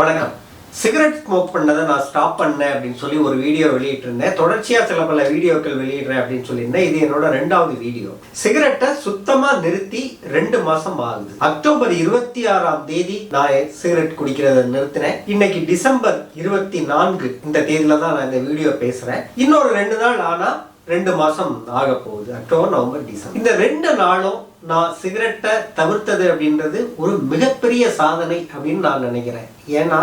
வணக்கம். Cigarette smoke பண்ணதை நான் ஸ்டாப் பண்ணேன் அப்படின்னு சொல்லி ஒரு வீடியோ வெளியிட்டிருந்தேன். தொடர்ச்சியாக சில பல வீடியோக்கள் வெளியிடுறேன் அப்படின்னு சொல்லியிருந்தேன். இது என்னோட ரெண்டாவது வீடியோ சிகரெட்டை சுத்தமாக நிறுத்தி ரெண்டு மாசம் ஆகுது. அக்டோபர் இருபத்தி ஆறாம் தேதி நான் சிகரெட் குடிக்கிறத நிறுத்தினேன். இன்னைக்கு டிசம்பர் இருபத்தி நான்கு இந்த தேதியில தான் நான் இந்த வீடியோ பேசுறேன். இன்னொரு ரெண்டு நாள் ஆனால் ரெண்டு மாதம் ஆக போகுது அக்டோபர் நவம்பர் டிசம்பர். இந்த ரெண்டு நாளும் நான் சிகரெட்டை தவிர்த்தது அப்படின்றது ஒரு மிகப்பெரிய சாதனை அப்படின்னு நான் நினைக்கிறேன். ஏன்னா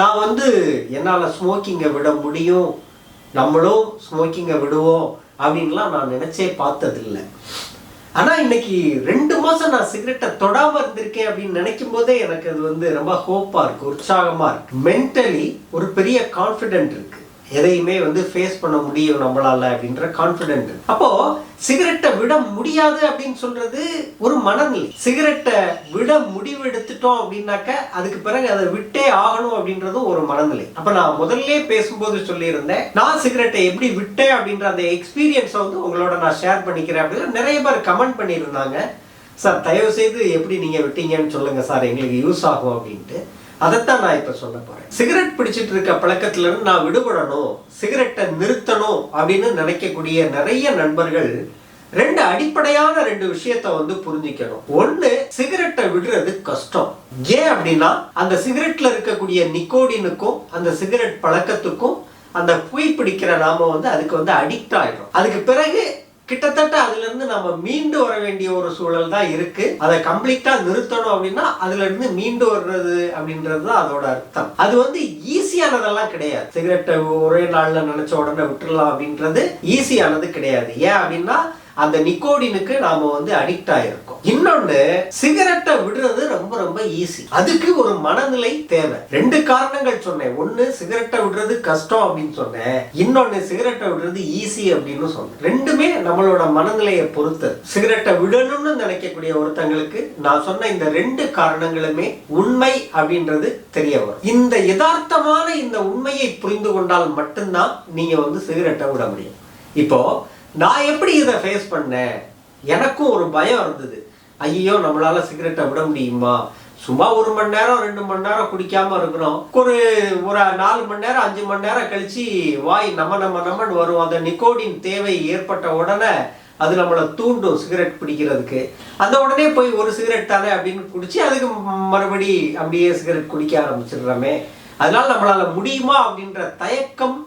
நான் வந்து என்னால் ஸ்மோக்கிங்கை விட முடியும். நம்மளும் ஸ்மோக்கிங்கை விடுவோம் அப்படின்லாம் நான் நினச்சே பார்த்ததில்லை. ஆனால் இன்னைக்கு ரெண்டு மாதம் நான் சிகரெட்டை தொடாமல் இருந்திருக்கேன் அப்படின்னு நினைக்கும் போதே எனக்கு அது வந்து ரொம்ப ஹோப்பாக இருக்குது உற்சாகமாக இருக்குது மென்டலி ஒரு பெரிய கான்ஃபிடென்ட் இருக்குது எதையுமே வந்து ஃபேஸ் பண்ண முடியும் நம்மளால அப்படின்ற கான்ஃபிடென்ட் அப்போ சிகரெட்டை விட முடியாது அப்படின்னு சொல்றது ஒரு மனநிலை. சிகரெட்டை விட முடிவு எடுத்துட்டோம் அப்படின்னாக்க அதுக்கு பிறகு அதை விட்டே ஆகணும் அப்படின்றதும் ஒரு மனநிலை. அப்ப நான் முதல்ல பேசும்போது சொல்லியிருந்தேன் நான் சிகரெட்டை எப்படி விட்டேன் அப்படின்ற அந்த எக்ஸ்பீரியன்ஸை வந்து உங்களோட நான் ஷேர் பண்ணிக்கிறேன் அப்படின்னு நிறைய பேர் கமெண்ட் பண்ணியிருந்தாங்க. சார் தயவு செய்து எப்படி நீங்க விட்டீங்கன்னு சொல்லுங்க சார் எங்களுக்கு யூஸ் ஆகும் அப்படின்ட்டு. அதைத்தான் நான் இப்ப சொல்ல போறேன். சிகரெட் பிடிச்சிட்டு இருக்க பழக்கத்துல இருந்து நான் விடுபடணும் சிகரெட்டை நிறுத்தணும் அப்படின்னு நினைக்கக்கூடிய நிறைய நண்பர்கள் ரெண்டு அடிப்படையான ரெண்டு விஷயத்த வந்து புரிஞ்சுக்கணும். ஒண்ணு சிகரெட்டை விடுறது கஷ்டம். ஏன் அப்படின்னா அந்த சிகரெட்ல இருக்கக்கூடிய நிக்கோடினுக்கும் அந்த சிகரெட் பழக்கத்துக்கும் அந்த புய் பிடிக்கிற நாம வந்து அதுக்கு வந்து அடிக்ட் ஆயிடும் அதுக்கு பிறகு கிட்டத்தட்ட அதுல இருந்து நம்ம மீண்டு வர வேண்டிய ஒரு சூழல் தான் இருக்கு. அதை கம்ப்ளீட்டா நிறுத்தணும் அப்படின்னா அதுல இருந்து மீண்டு வர்றது அப்படின்றது தான் அதோட அர்த்தம். அது வந்து ஈஸியானதெல்லாம் கிடையாது. சிகரெட்டை ஒரே நாள்ல நினைச்ச உடனே விட்டுடலாம் அப்படின்றது ஈஸியானது கிடையாது. ஏன் அப்படின்னா அந்த நிக்கோடினுக்கு நாம வந்து அடிக்ட் ஆயிருக்கும். இன்னொன்னு சிகரெட்டை விடுறது ரொம்ப ரொம்ப ஈஸி அதுக்கு ஒரு மனநிலை தேவை. ரெண்டு காரணங்கள் சொன்னேன். ஒண்ணு சிகரெட்டை விடுறது கஷ்டம் அப்படின்னு சொன்னேன். இன்னொன்னு சிகரெட்டை விடுறது ஈஸி அப்படின்னு சொன்னேன். ரெண்டுமே நம்மளோட மனநிலையை பொறுத்து. சிகரெட்டை விடணும்னு நினைக்கக்கூடிய ஒருத்தங்களுக்கு நான் சொன்ன இந்த ரெண்டு காரணங்களுமே உண்மை அப்படின்றது தெரிய வரும். இந்த யதார்த்தமான இந்த உண்மையை புரிந்து கொண்டால் மட்டும்தான் நீங்க வந்து சிகரெட்டை விட முடியும். இப்போ நான் எப்படி இதை ஃபேஸ் பண்ணேன்? எனக்கும் ஒரு பயம் இருந்தது. ஐயோ நம்மளால சிகரெட்டை விட முடியுமா? சும்மா ஒரு மணி நேரம் ரெண்டு மணி நேரம் குடிக்காம இருக்கிறோம் ஒரு ஒரு நாலு மணி நேரம் அஞ்சு மணி நேரம் கழிச்சு வாய் நம்ம நம்ம நம்மன்னு வரும். அந்த நிக்கோடின் தேவை ஏற்பட்ட உடனே அது நம்மளை தூண்டும் சிகரெட் பிடிக்கிறதுக்கு. அந்த உடனே போய் ஒரு சிகரெட் தானே அப்படின்னு குடிச்சு அதுக்கு மறுபடி அப்படியே சிகரெட் குடிக்க ஆரம்பிச்சிடுறோமே. அதனால நம்மளால முடியுமா அப்படின்ற தயக்கம்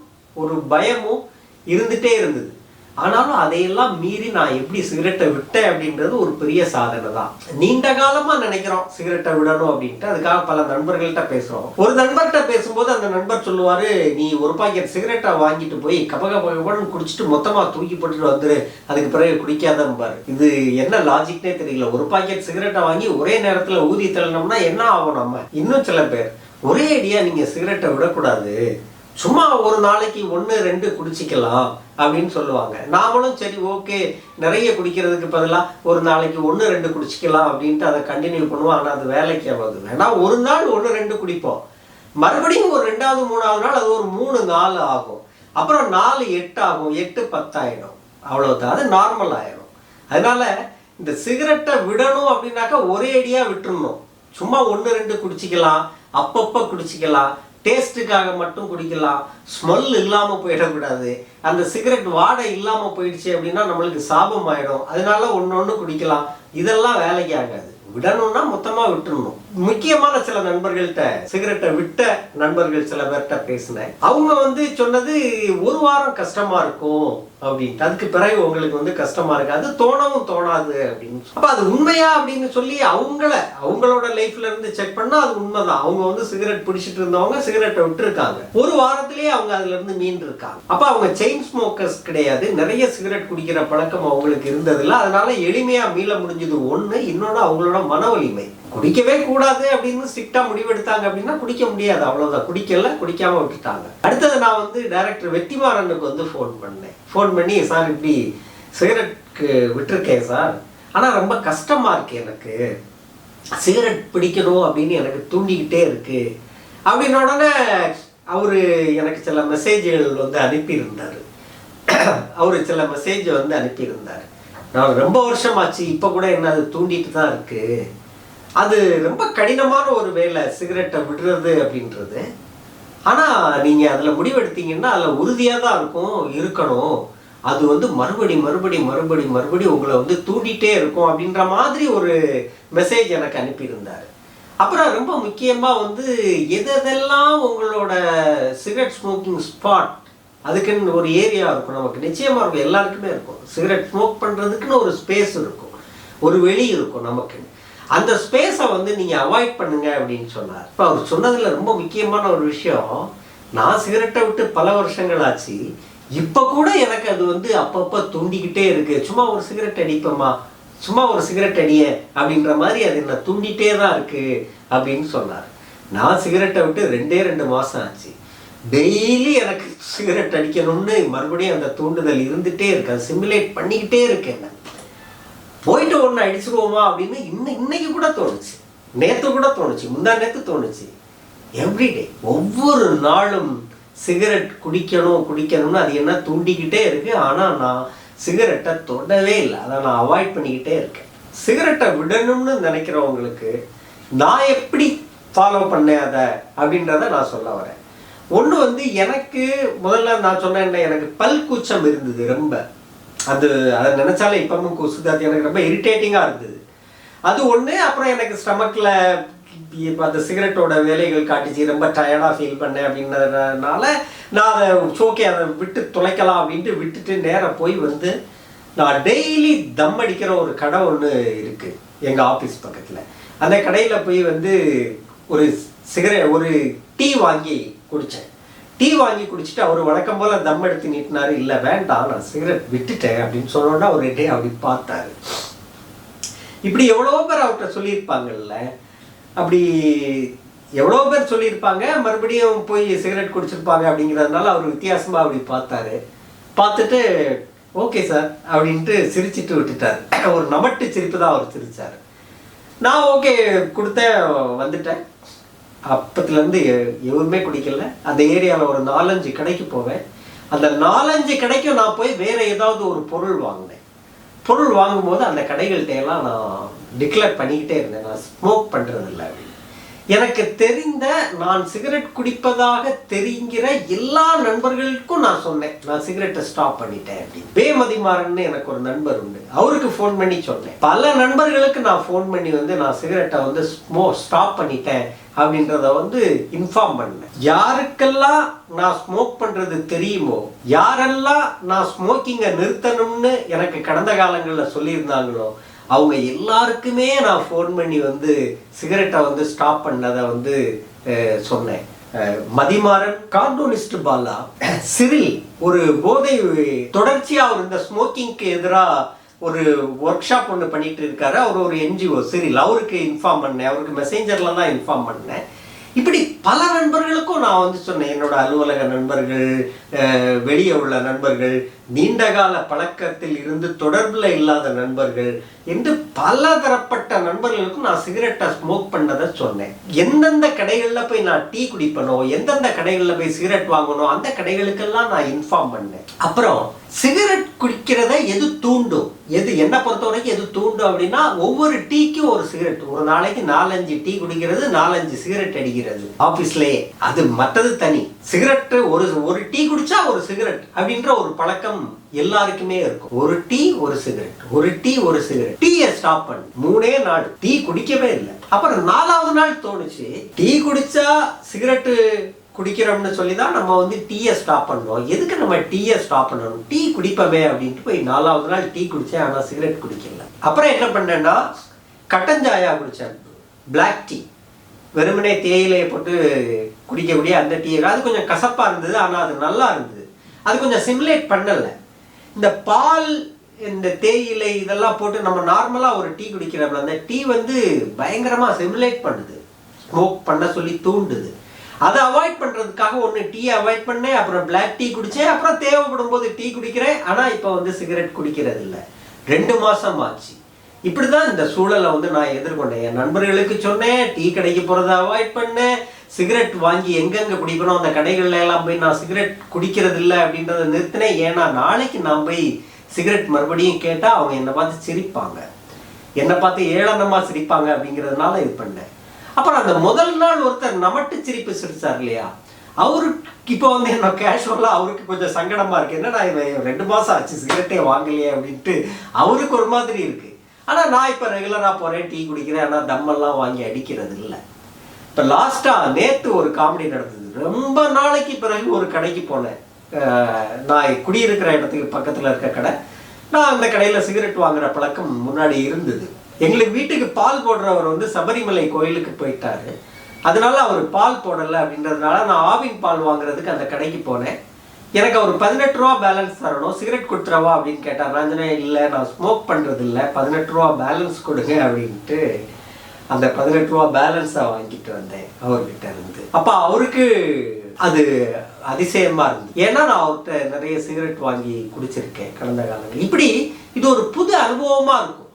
ஒரு பயமும் இருந்துட்டே இருந்தது. ஆனாலும் அதையெல்லாம் மீறி நான் எப்படி சிகரெட்டை விட்டேன் அப்படின்றது ஒரு பெரிய சாதனை தான். நீண்ட காலமா நினைக்கிறோம் சிகரெட்டை விடணும் அப்படின்ட்டு. அதுக்காக பல நண்பர்கள்ட்ட பேசுறோம். ஒரு நண்பர்கிட்ட பேசும்போது அந்த நண்பர் சொல்லுவாரு நீ ஒரு பாக்கெட் சிகரெட்டை வாங்கிட்டு போய் கபக கபகன்னு குடிச்சிட்டு மொத்தமா தூக்கி போட்டுட்டு வந்துரு. அதுக்கு பிறகு குடிக்காதம்பாரு. இது என்ன லாஜிக்னே தெரியல. ஒரு பாக்கெட் சிகரெட்டை வாங்கி ஒரே நேரத்துல ஊதி தள்ளனோம்னா என்ன ஆகும் நம்ம? இன்னும் சில பேர் ஒரே அடியா நீங்க சிகரெட்டை விடக்கூடாது. சும்மா ஒரு நாளைக்கு ஒன்று ரெண்டு குடிச்சிக்கலாம் அப்படின்னு சொல்லுவாங்க. நாமளும் சரி ஓகே நிறைய குடிக்கிறதுக்கு பதிலாக ஒரு நாளைக்கு ஒன்று ரெண்டு குடிச்சிக்கலாம் அப்படின்ட்டு அதை கண்டினியூ பண்ணுவோம். ஆனால் அது வேலைக்கு ஆகாது. வேணா ஒரு நாள் ஒன்று ரெண்டு குடிப்போம். மறுபடியும் ஒரு ரெண்டாவது மூணாவது நாள் அது ஒரு மூணு நாலு ஆகும். அப்புறம் நாலு எட்டு ஆகும். எட்டு பத்தாயிடும். அவ்வளோதான் அது நார்மல் ஆயிடும் அதனால இந்த சிகரெட்டை விடணும் அப்படின்னாக்கா ஒரே அடியாக விட்டுருணும் சும்மா ஒன்று ரெண்டு குடிச்சிக்கலாம். அப்பப்போ குடிச்சிக்கலாம். டேஸ்ட்டுக்காக மட்டும் குடிக்கலாம். ஸ்மெல் இல்லாமல் போயிடக்கூடாது. அந்த சிகரெட் வாடை இல்லாமல் போயிடுச்சு அப்படின்னா நம்மளுக்கு சாபம் ஆயிடும் அதனால ஒன்று ஒன்று குடிக்கலாம். இதெல்லாம் வேலைக்கு ஆகாது. விடணும்னா மொத்தமாக விட்டுறணும். முக்கியமான சில நண்பர்கள்ட்ட சிகரெட்டை விட்ட நண்பர்கள் சில பேர்கிட்ட பேசினேன். அவங்க வந்து சொன்னது ஒரு வாரம் கஷ்டமா இருக்கும். அப்படின்ட்டு அதுக்கு பிறகு உங்களுக்கு வந்து கஷ்டமா இருக்காது அது தோணவும் தோணாது அப்படின்னு அப்ப அது உண்மையா அப்படின்னு சொல்லி அவங்கள அவங்களோட லைஃப்ல இருந்து செக் பண்ணா அது உண்மைதான். அவங்க வந்து சிகரெட் பிடிச்சிட்டு இருந்தவங்க சிகரெட்டை விட்டுருக்காங்க. ஒரு வாரத்திலேயே அவங்க அதுல இருந்து மீன் இருக்காங்க அப்ப அவங்க செயின் ஸ்மோக்கர்ஸ் கிடையாது. நிறைய சிகரெட் குடிக்கிற பழக்கம் அவங்களுக்கு இருந்ததில்ல. அதனால எளிமையா மீள முடிஞ்சது ஒண்ணு இன்னொன்னு அவங்களோட மன வலிமை குடிக்கவே கூடாது அப்படின்னு ஸ்ட்ரிக்டா முடிவெடுத்தாங்க அப்படின்னா குடிக்க முடியாது. அவ்வளவுதான். குடிக்கல குடிக்காம விட்டுட்டாங்க. அடுத்தது நான் வந்து டைரக்டர் வெற்றிமாறனுக்கு வந்து ஃபோன் பண்ணேன். ஃபோன் பண்ணி சார் இப்படி சிகரெட்க்கு விட்டுருக்கேன் சார். ஆனால் ரொம்ப கஷ்டமா இருக்கு எனக்கு. சிகரெட் பிடிக்கணும் அப்படின்னு எனக்கு தூண்டிக்கிட்டே இருக்கு. அப்படின்ன உடனே அவரு எனக்கு சில மெசேஜ்கள் வந்து அனுப்பியிருந்தார். அவர் சில மெசேஜ் வந்து அனுப்பியிருந்தார். நான் ரொம்ப வருஷமாச்சு. இப்போ கூட என்ன அது தூண்டிட்டு தான் இருக்குது அது ரொம்ப கடினமான ஒரு வேலை சிகரெட்டை விடுறது அப்படின்றது. ஆனால் நீங்கள் அதில் முடிவெடுத்தீங்கன்னா அதில் உறுதியாக தான் இருக்கும் இருக்கணும். அது வந்து மறுபடி மறுபடி மறுபடி மறுபடி உங்களை வந்து தூண்டிகிட்டே இருக்கும் அப்படின்ற மாதிரி ஒரு மெசேஜ் எனக்கு அனுப்பியிருந்தார். அப்புறம் ரொம்ப முக்கியமாக வந்து எதெல்லாம் உங்களோட சிகரெட் ஸ்மோக்கிங் ஸ்பாட் அதுக்குன்னு ஒரு ஏரியா இருக்கும். நமக்கு நிச்சயமாக இருக்கும். எல்லாருக்குமே இருக்கும். சிகரெட் ஸ்மோக் பண்ணுறதுக்குன்னு ஒரு ஸ்பேஸ் இருக்கும். ஒரு வெளி இருக்கும் நமக்குன்னு. அந்த ஸ்பேஸை வந்து நீங்கள் அவாய்ட் பண்ணுங்க அப்படின்னு சொன்னார். இப்போ அவர் சொன்னதில் ரொம்ப முக்கியமான ஒரு விஷயம் நான் சிகரெட்டை விட்டு பல வருஷங்கள் ஆச்சு இப்போ கூட எனக்கு அது வந்து அப்பப்போ தூண்டிக்கிட்டே இருக்கு. சும்மா ஒரு சிகரெட் அடிப்போமா சும்மா ஒரு சிகரெட் அடிய அப்படின்ற மாதிரி அது என்ன தூண்டிகிட்டே தான் இருக்கு அப்படின்னு சொன்னார். நான் சிகரெட்டை விட்டு ரெண்டே ரெண்டு மாதம் ஆச்சு. டெய்லி எனக்கு சிகரெட் அடிக்கணும்னு மறுபடியும் அந்த தூண்டுதல் இருந்துகிட்டே இருக்கு. அது சிமுலேட் பண்ணிக்கிட்டே இருக்கேன் போயிட்டு ஒன்று அடிச்சிருவோமா அப்படின்னு இன்னும் இன்னைக்கு கூட தோணுச்சு. நேற்று கூட தோணுச்சு. முந்தா நேற்று தோணுச்சு. எவ்ரிடே ஒவ்வொரு நாளும் சிகரெட் குடிக்கணும் குடிக்கணும்னு அது என்ன தூண்டிக்கிட்டே இருக்கு. ஆனால் நான் சிகரெட்டை தொடவே இல்லை. அதை நான் அவாய்ட் பண்ணிக்கிட்டே இருக்கேன். சிகரெட்டை விடணும்னு நினைக்கிறவங்களுக்கு நான் எப்படி ஃபாலோ பண்ணேன் அதை அப்படின்றத நான் சொல்ல வரேன். ஒன்று வந்து எனக்கு முதல்ல நான் சொன்னேன் எனக்கு பல் கூச்சம் இருந்தது ரொம்ப. அது அதை நினச்சாலே இப்பவும் கொசுது அது எனக்கு ரொம்ப இரிட்டேட்டிங்காக இருந்தது. அது ஒன்று அப்புறம் எனக்கு ஸ்டமக்கில் இப்போ அந்த சிகரெட்டோட வேலைகள் காட்டிச்சு ரொம்ப டயர்டாக ஃபீல் பண்ணேன் அப்படின்றதுனால நான் அதை ஓகே அதை விட்டு துளைக்கலாம் அப்படின்ட்டு விட்டுட்டு நேராக போய் வந்து நான் டெய்லி தம் அடிக்கிற ஒரு கடை ஒன்று இருக்குது எங்கள் ஆஃபீஸ் பக்கத்தில். அந்த கடையில் போய் வந்து ஒரு சிகரெட் ஒரு டீ வாங்கி குடித்தேன் டீ வாங்கி குடிச்சிட்டு அவர் வழக்கம் போல தம் எடுத்து நீட்டினாரு இல்லை வேண்டாம் நான் சிகரெட் விட்டுட்டேன் அப்படின்னு சொன்னோன்னா அவர் டே அப்படி பார்த்தாரு. இப்படி எவ்வளோ பேர் அவர்கிட்ட சொல்லியிருப்பாங்கல்ல அப்படி எவ்வளோ பேர் சொல்லியிருப்பாங்க மறுபடியும் போய் சிகரெட் குடிச்சிருப்பாங்க அப்படிங்கிறதுனால அவர் வித்தியாசமாக அப்படி பார்த்தாரு. பார்த்துட்டு ஓகே சார் அப்படின்ட்டு சிரிச்சிட்டு விட்டுட்டார். ஒரு நமட்டு சிரிப்பு தான் அவர் சிரித்தார் நான் ஓகே கொடுத்தேன் வந்துட்டேன். அப்பத்துலேருந்து எதுவுமே குடிக்கல. அந்த ஏரியாவில் ஒரு நாலஞ்சு கடைக்கு போவேன். அந்த நாலஞ்சு கடைக்கும் நான் போய் வேற ஏதாவது ஒரு பொருள் வாங்கினேன். பொருள் வாங்கும்போது அந்த கடைகள்கிட்ட எல்லாம் நான் டிக்ளேர் பண்ணிக்கிட்டே இருந்தேன். நான் ஸ்மோக் பண்ணுறதில்ல எனக்கு தெரிந்த நான் சிகரெட் குடிப்பதாக தெரிங்கிற எல்லா நண்பர்களுக்கும் நான் சொன்னேன். நான் சிகரெட்டை ஸ்டாப் பண்ணிட்டேன் அப்படின்னு. பேமதிமாறன் எனக்கு ஒரு நண்பர் உண்டு. அவருக்கு ஃபோன் பண்ணி சொன்னேன். பல நண்பர்களுக்கு நான் ஃபோன் பண்ணி வந்து நான் சிகரெட்டை வந்து ஸ்மோ ஸ்டாப் பண்ணிட்டேன். அப்படின்றத வந்து இன்ஃபார்ம் பண்ணேன் யாருக்கெல்லாம் நான் ஸ்மோக் பண்றது தெரியுமோ யாரெல்லாம் நான் ஸ்மோக்கிங்கை நிறுத்தணும்னு எனக்கு கடந்த காலங்களில் சொல்லியிருந்தாங்களோ அவங்க எல்லாருக்குமே நான் ஃபோன் பண்ணி வந்து சிகரெட்டை வந்து ஸ்டாப் பண்ணதை வந்து சொன்னேன். மதிமாறன் கார்டூனிஸ்ட் பாலா சிறில் ஒரு போதை தொடர்ச்சியாக அவர் இந்த ஸ்மோக்கிங்க்கு எதிராக ஒரு ஒர்க் ஷாப் ஒன்று பண்ணிட்டு இருக்காரு. அவர் ஒரு என்ஜிஓ சரி அவருக்கு இன்ஃபார்ம் பண்ணேன். அவருக்கு மெசேஞ்சரில் தான் இன்ஃபார்ம் பண்ணேன். இப்படி பல நண்பர்களுக்கும் நான் வந்து சொன்னேன் என்னோட அலுவலக நண்பர்கள் வெளியே உள்ள நண்பர்கள் நீண்டகால பழக்கத்தில் இருந்து தொடர்பில் இல்லாத நண்பர்கள் என்று பல தரப்பட்ட நண்பர்களுக்கும் நான் சிகரெட்டை ஸ்மோக் பண்ணதை சொன்னேன். எந்தெந்த கடைகளில் போய் நான் டீ குடிப்பனோ எந்தெந்த கடைகளில் போய் சிகரெட் வாங்கணும் அந்த கடைகளுக்கெல்லாம் நான் இன்ஃபார்ம் பண்ணேன். அப்புறம் சிகரெட் குடிக்கிறத எது தூண்டும்? எது என்ன பொறுத்த வரைக்கும் எது தூண்டும் அப்படின்னா ஒவ்வொரு டீக்கும் ஒரு சிகரெட். ஒரு நாளைக்கு நாலஞ்சு டீ குடிக்கிறது நாலஞ்சு சிகரெட் அடிக்கிறது. ஆஃபீஸ்லேயே அது மற்றது தனி. சிகரெட் ஒரு ஒரு டீ குடிச்சா ஒரு சிகரெட் அப்படின்ற ஒரு பழக்கம் எல்லாருக்குமே இருக்கும். ஒரு டீ ஒரு சிகரெட். ஒரு டீ ஒரு சிகரெட். டீயை ஸ்டாப் பண்ணு. மூணே நாள். டீ குடிக்கவே இல்லை. அப்புறம் நாலாவது நாள் தோணுச்சு. டீ குடிச்சா சிகரெட்டு குடிக்கிறோம்னு சொல்லி தான் நம்ம வந்து டீயை ஸ்டாப் பண்ணோம் எதுக்கு நம்ம டீயை ஸ்டாப் பண்ணணும்? டீ குடிப்போமே அப்படின்ட்டு போய் நாலாவது நாள் டீ குடித்தேன் ஆனால் சிகரெட் குடிக்கல. அப்புறம் என்ன பண்ணேன்னா கட்டஞ்சாயா குடித்தேன் பிளாக் டீ வெறுமனே தேயிலையை போட்டு குடிக்கக்கூடிய அந்த டீ அது கொஞ்சம் கசப்பாக இருந்தது ஆனால் அது நல்லா இருந்தது. அது கொஞ்சம் சிமுலேட் பண்ணலை. இந்த பால் இந்த தேயிலை இதெல்லாம் போட்டு நம்ம நார்மலாக ஒரு டீ குடிக்கிறப்ப அந்த டீ வந்து பயங்கரமாக சிமுலேட் பண்ணுது. ஸ்மோக் பண்ண சொல்லி தூண்டுது. அதை அவாய்ட் பண்ணுறதுக்காக ஒன்று டீயை அவாய்ட் பண்ணேன் அப்புறம் பிளாக் டீ குடித்தேன் அப்புறம் தேவைப்படும் போது டீ குடிக்கிறேன் ஆனால் இப்போ வந்து சிகரெட் குடிக்கிறது இல்லை ரெண்டு மாதம் ஆச்சு. இப்படி தான் இந்த சூழலை வந்து நான் எதிர்கொண்டேன். என் நண்பர்களுக்கு சொன்னேன் டீ கடைக்கு போகிறத அவாய்ட் பண்ணேன் சிகரெட் வாங்கி எங்கெங்கே குடிக்கணும் அந்த கடைகளில் எல்லாம் போய் நான் சிகரெட் குடிக்கிறது இல்லை அப்படின்றத நிறுத்தினேன். ஏன்னா நாளைக்கு நான் போய் சிகரெட் மறுபடியும் கேட்டால் அவங்க என்னை பார்த்து சிரிப்பாங்க. என்னை பார்த்து ஏளனமாக சிரிப்பாங்க அப்படிங்கிறதுனால இது பண்ணேன். அப்புறம் அந்த முதல் நாள் ஒருத்தர் நமட்டு சிரிப்பு சிரிச்சார் இல்லையா? அவருக்கு இப்போ வந்து என்ன கேஷுவலாக அவருக்கு கொஞ்சம் சங்கடமாக இருக்குது என்னடா இவன் ரெண்டு மாதம் ஆச்சு சிகரெட்டே வாங்கலையே அப்படின்ட்டு அவருக்கு ஒரு மாதிரி இருக்குது ஆனால் நான் இப்போ ரெகுலராக போகிறேன் டீ குடிக்கிறேன் ஆனால் தம்மெல்லாம் வாங்கி அடிக்கிறது இல்லை இப்போ லாஸ்ட்டாக நேற்று ஒரு காமெடி நடந்தது. ரொம்ப நாளைக்கு பிறகு ஒரு கடைக்கு போனேன். நான் குடியிருக்கிற இடத்துக்கு பக்கத்தில் இருக்க கடை. நான் அந்த கடையில் சிகரெட் வாங்குற பழக்கம் முன்னாடி இருந்தது. எங்களுக்கு வீட்டுக்கு பால் போடுறவர் வந்து சபரிமலை கோயிலுக்கு போயிட்டாரு. அதனால அவர் பால் போடலை அப்படின்றதுனால நான் ஆவின் பால் வாங்குறதுக்கு அந்த கடைக்கு போனேன். எனக்கு அவர் பதினெட்டு ரூபா பேலன்ஸ் தரணும். சிகரெட் கொடுத்துறவா அப்படின்னு கேட்டார். ரஞ்சனே இல்லை நான் ஸ்மோக் பண்ணுறது இல்லை பதினெட்டு ரூபா பேலன்ஸ் கொடுங்க அப்படின்ட்டு அந்த பதினெட்டு ரூபா பேலன்ஸை வாங்கிட்டு வந்தேன் அவர்கிட்ட இருந்து. அப்போ அவருக்கு அது அதிசயமாக இருந்தது. ஏன்னா நான் அவர்கிட்ட நிறைய சிகரெட் வாங்கி குடிச்சிருக்கேன் கடந்த காலங்கள். இப்படி இது ஒரு புது அனுபவமாக இருக்கும்.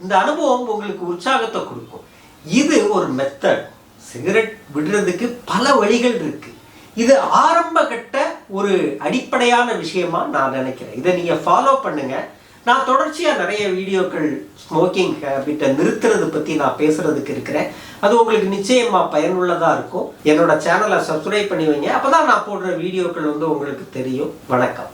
இந்த அனுபவம் உங்களுக்கு உற்சாகத்தை கொடுக்கும். இது ஒரு மெத்தட் சிகரெட் விடுறதுக்கு பல வழிகள் இருக்கு. இது ஆரம்ப கட்ட ஒரு அடிப்படையான விஷயமா நான் நினைக்கிறேன். இதை நீங்கள் ஃபாலோ பண்ணுங்க. நான் தொடர்ச்சியாக நிறைய வீடியோக்கள் ஸ்மோக்கிங் ஹேபிட்டை நிறுத்துறது பற்றி நான் பேசுறதுக்கு இருக்கிறேன். அது உங்களுக்கு நிச்சயமாக பயனுள்ளதாக இருக்கும். என்னோட சேனலை சப்ஸ்கிரைப் பண்ணி வைங்க. அப்பதான் நான் போடுற வீடியோக்கள் வந்து உங்களுக்கு தெரியும். வணக்கம்.